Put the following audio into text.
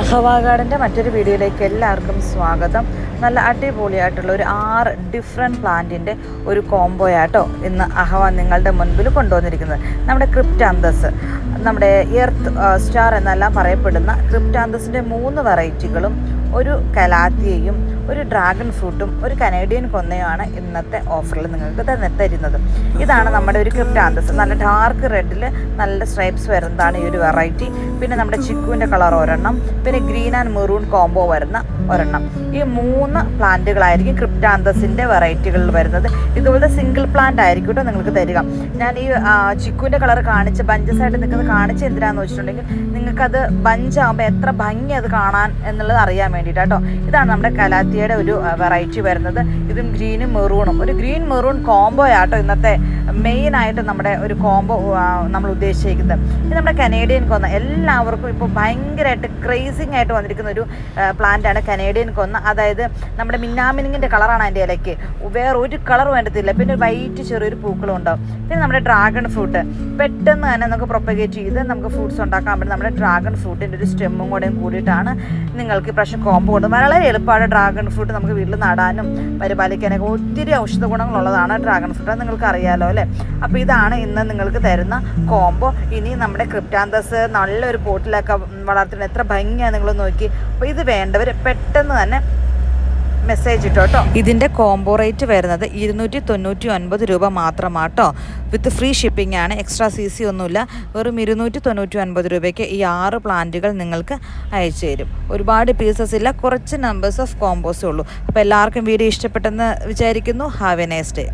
അഹവാ മറ്റൊരു വീഡിയോയിലേക്ക് എല്ലാവർക്കും സ്വാഗതം. നല്ല അടിപൊളിയായിട്ടുള്ള ഒരു ആറ് ഡിഫറെന്റ് പ്ലാന്റിന്റെ ഒരു കോംബോയാട്ടോ ഇന്ന് അഹവ നിങ്ങളുടെ മുൻപിൽ കൊണ്ടുവന്നിരിക്കുന്നത്. നമ്മുടെ ക്രിപ്റ്റാന്തസ് നമ്മുടെ എർത്ത് സ്റ്റാർ എന്നെല്ലാം പറയപ്പെടുന്ന ക്രിപ്റ്റാന്തസിന്റെ മൂന്ന് വെറൈറ്റികളും ഒരു കലാത്തിയയും ഒരു ഡ്രാഗൺ ഫ്രൂട്ടും ഒരു കനേഡിയൻ കൊന്നയുമാണ് ഇന്നത്തെ ഓഫറിൽ നിങ്ങൾക്ക് തരുന്നത്. ഇതാണ് നമ്മുടെ ഒരു ക്രിപ്റ്റാന്തസ് നല്ല ഡാർക്ക് റെഡിൽ നല്ല സ്ട്രൈപ്സ് വരുന്നതാണ് ഈ ഒരു വെറൈറ്റി പിന്നെ നമ്മുടെ ചിക്കുവിന്റെ കളർ ഒരെണ്ണം. പിന്നെ ഗ്രീൻ ആൻഡ് മെറൂൺ കോംബോ വരുന്ന ഒരെണ്ണം. ഈ മൂന്ന് പ്ലാന്റുകളായിരിക്കും ക്രിപ്റ്റാന്തസിന്റെ വെറൈറ്റികളിൽ വരുന്നത്. ഇതുപോലത്തെ സിംഗിൾ പ്ലാന്റ് ആയിരിക്കും കേട്ടോ നിങ്ങൾക്ക് തരിക. ഞാൻ ഈ ചിക്കുവിന്റെ കളർ കാണിച്ച് ബഞ്ചസായിട്ട് നിൽക്കുന്നത് കാണിച്ച് എന്തിനാന്ന് വെച്ചിട്ടുണ്ടെങ്കിൽ നിങ്ങൾക്കത് ബഞ്ചാകുമ്പോൾ എത്ര ഭംഗി അത് കാണാൻ എന്നുള്ളത് അറിയാൻ വേണ്ടിയിട്ട് കേട്ടോ ഇതാണ് നമ്മുടെ കലാത്തിയുടെ ഒരു വെറൈറ്റി വരുന്നത്. ഇതും ഗ്രീനും മെറൂണും. ഒരു ഗ്രീൻ മെറൂൺ കോംബോ ആട്ടോ ഇന്നത്തെ മെയിൻ ആയിട്ട് നമ്മുടെ ഒരു കോംബോ നമ്മൾ ഉദ്ദേശിക്കുന്നത് ഇത് നമ്മുടെ കനേഡിയൻ കൊന്ന. എല്ലാവർക്കും ഇപ്പോൾ ഭയങ്കരമായിട്ട് ക്രേസിങ് ആയിട്ട് വന്നിരിക്കുന്ന ഒരു പ്ലാന്റാണ് കനേഡിയൻ കൊന്ന അതായത് നമ്മുടെ മിന്നാമിനിങ്ങിന്റെ കളറാണ് അതിന്റെ ഇലയ്ക്ക്. വേറെ ഒരു കളർ വേണ്ടത്തില്ല പിന്നെ വൈറ്റ് ചെറിയൊരു പൂക്കളും ഉണ്ടാവും പിന്നെ നമ്മുടെ ഡ്രാഗൺ ഫ്രൂട്ട് പെട്ടെന്ന് തന്നെ നമുക്ക് പ്രൊപ്പഗേറ്റ് ചെയ്ത് നമുക്ക് ഫ്രൂട്ട്സ് ഉണ്ടാക്കാൻ പറ്റും നമ്മുടെ ഡ്രാഗൺ ഫ്രൂട്ടിന്റെ ഒരു സ്റ്റെമ്മും കൂടെയും കൂടിയിട്ടാണ് നിങ്ങൾക്ക് ഇപ്രാവശ്യം കോമ്പോ കൊണ്ട് വളരെ എളുപ്പമാണ് ഡ്രാഗൺ ഫ്രൂട്ട് നമുക്ക് വീട്ടിൽ നടാനും പരിപാലിക്കാനൊക്കെ. ഒത്തിരി ഔഷധ ഗുണങ്ങളുള്ളതാണ് ഡ്രാഗൺ ഫ്രൂട്ട് അത് നിങ്ങൾക്ക് അറിയാലോ അല്ലേ? അപ്പോൾ ഇതാണ് ഇന്ന് നിങ്ങൾക്ക് തരുന്ന കോംബോ ഇനി നമ്മുടെ ക്രിപ്റ്റാന്തസ് നല്ലൊരു പോട്ടിലൊക്കെ വളർത്തുന്നത് എത്ര ഭംഗിയാണ് നിങ്ങൾ നോക്കി. അപ്പോൾ ഇത് വേണ്ടവർ പെട്ടെന്ന് തന്നെ മെസ്സേജ് ഇട്ടോ കേട്ടോ. ഇതിന്റെ കോംബോ റേറ്റ് വരുന്നത് ഇരുന്നൂറ്റി തൊണ്ണൂറ്റി ഒൻപത് രൂപ മാത്രമാട്ടോ. വിത്ത് ഫ്രീ ഷിപ്പിംഗ് ആണ് എക്സ്ട്രാ സി സി ഒന്നുമില്ല. വെറും ഇരുന്നൂറ്റി തൊണ്ണൂറ്റി ഒൻപത് രൂപയ്ക്ക് ഈ ആറ് പ്ലാന്റുകൾ നിങ്ങൾക്ക് അയച്ചു തരും. ഒരുപാട് പീസസ് ഇല്ല കുറച്ച് നമ്പേഴ്സ് ഓഫ് കോംബോസേ ഉള്ളൂ. അപ്പോൾ എല്ലാവർക്കും വീഡിയോ ഇഷ്ടപ്പെട്ടെന്ന് വിചാരിക്കുന്നു. Have A nice day